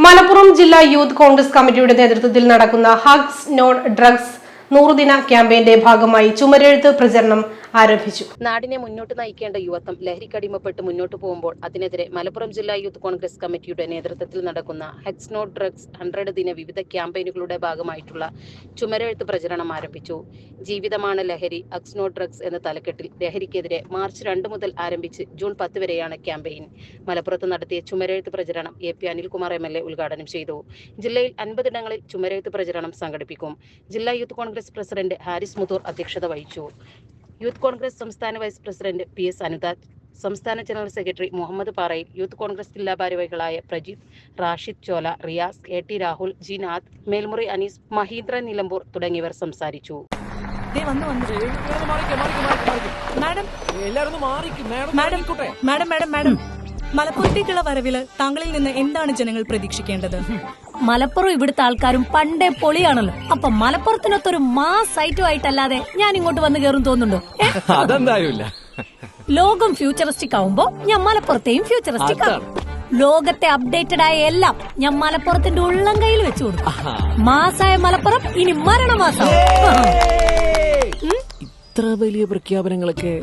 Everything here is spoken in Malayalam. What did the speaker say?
മലപ്പുറം ജില്ലാ യൂത്ത് കോൺഗ്രസ് കമ്മിറ്റിയുടെ നേതൃത്വത്തിൽ നടക്കുന്ന ഹഗ്സ് നോൺ ഡ്രഗ്സ് നൂറുദിന ക്യാമ്പയിന്റെ ഭാഗമായി ചുമരെഴുത്ത് പ്രചരണം ആരംഭിച്ചു. നാടിനെ മുന്നോട്ട് നയിക്കേണ്ട യുവത്വം ലഹരിക്കടിമപ്പെട്ട് മുന്നോട്ട് പോകുമ്പോൾ അതിനെതിരെ മലപ്പുറം ജില്ലാ യൂത്ത് കോൺഗ്രസ് കമ്മിറ്റിയുടെ നേതൃത്വത്തിൽ നടക്കുന്ന ഹെക്സ് നോട്ട് ഡ്രഗ്സ് ഹൺഡ്രഡ് ദിന വിവിധ ക്യാമ്പയിനുകളുടെ ഭാഗമായിട്ടുള്ള ചുമരെഴുത്ത് പ്രചരണം ആരംഭിച്ചു. ജീവിതമാണ് ലഹരി അക്സ് നോട്ട് ഡ്രഗ്സ് എന്ന തലക്കെട്ടിൽ ലഹരിക്കെതിരെ മാർച്ച് രണ്ട് മുതൽ ആരംഭിച്ച് ജൂൺ പത്ത് വരെയാണ് ക്യാമ്പയിൻ. മലപ്പുറത്ത് നടത്തിയ ചുമരെഴുത്ത് പ്രചരണം A P Anilkumar M L A ഉദ്ഘാടനം ചെയ്തു. ജില്ലയിൽ അൻപതിടങ്ങളിൽ ചുമരെഴുത്ത് പ്രചരണം സംഘടിപ്പിക്കും. ജില്ലാ യൂത്ത് കോൺഗ്രസ് പ്രസിഡന്റ് ഹാരിസ് മുത്തൂർ അധ്യക്ഷത വഹിച്ചു. യൂത്ത് കോൺഗ്രസ് സംസ്ഥാന vice president P S Anudath സംസ്ഥാന general secretary Muhammad Parayil youth Congress ജില്ലാ ഭാരവാഹികളായ പ്രജിത് റാഷിദ് ചോല റിയാസ് എ ടി രാഹുൽ ജിനാഥ് മേൽമുറി അനീസ് മഹീന്ദ്ര നിലമ്പൂർ തുടങ്ങിയവർ സംസാരിച്ചു. Madam madam madam. മലപ്പുറത്തേക്കുള്ള വരവിൽ താങ്കളിൽ നിന്ന് എന്താണ് ജനങ്ങൾ പ്രതീക്ഷിക്കേണ്ടത്? മലപ്പുറം ഇവിടുത്തെ ആൾക്കാരും പണ്ടേ പൊളിയാണല്ലോ. അപ്പൊ മലപ്പുറത്തിനൊത്തൊരു മാസ് ഐറ്റം ആയിട്ടല്ലാതെ ഞാൻ ഇങ്ങോട്ട് വന്ന് കയറും തോന്നുന്നുണ്ടോ? അതെന്തായാലും ലോകം ഫ്യൂച്ചറിസ്റ്റിക് ആവുമ്പോ ഞാൻ മലപ്പുറത്തെയും ഫ്യൂച്ചറിസ്റ്റിക് ആവും ലോകത്തെ അപ്ഡേറ്റഡ് ആയ എല്ലാം ഞാൻ മലപ്പുറത്തിന്റെ ഉള്ളം കയ്യിൽ വെച്ചു കൊടുക്കും. മാസായ മലപ്പുറം ഇനി മരണമാസം. ഇത്ര വലിയ പ്രഖ്യാപനങ്ങളൊക്കെ